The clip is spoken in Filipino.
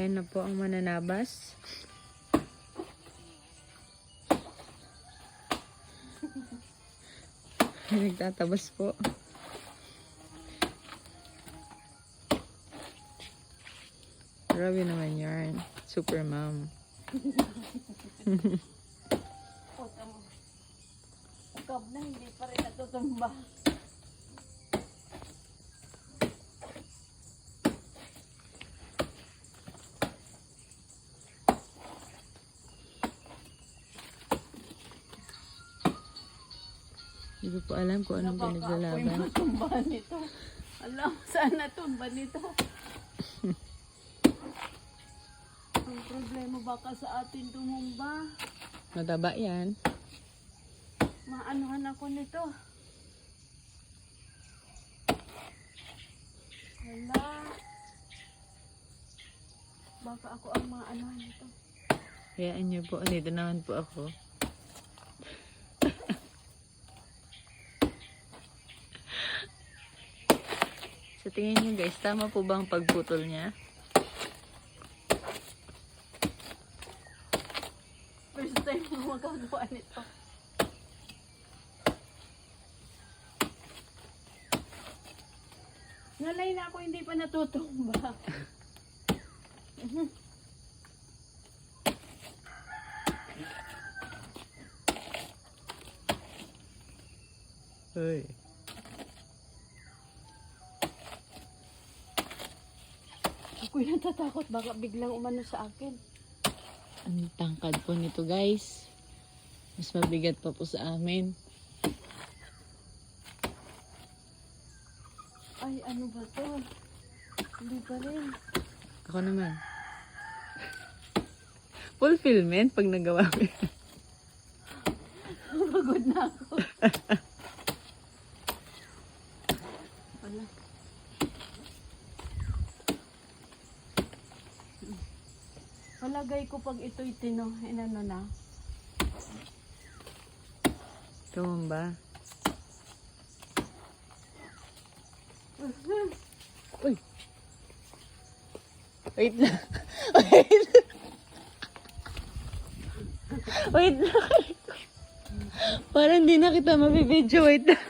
Ayan na po ang mananabas. Nagtatabas po. Grabe naman yarn. Super mom. Ukab na, hindi pa rin natutumba. Hindi ko po alam kung anong Baka ako'y pinaglalaban. matumba nito. Alam, saan natumba nito? Ang problema baka sa atin tumumba. Mataba yan. Maanuhan ako nito. Hala. Baka ako ang maanuhan nito. Hayaan niyo po. Dito naman po ako. Sa tingin niyo guys, tama po ba ang pagputol niya? First time mo magagawa nito. Nalay na ako hindi pa natutumba. Uy. Ako'y natatakot baka biglang umano sa akin. Ang tangkad po nito guys. Mas mabigat pa po sa amin. Ay, ano ba to? Hindi pa rin. Ako naman. Fulfillment pag nagawa ko. Pagod na ako. Wala. Palagay ko pag ito'y tino, inano na. Tumba. Uy. Wait lang. Wait. Wait lang. Parang hindi na kita mabibidyo. Wait lang.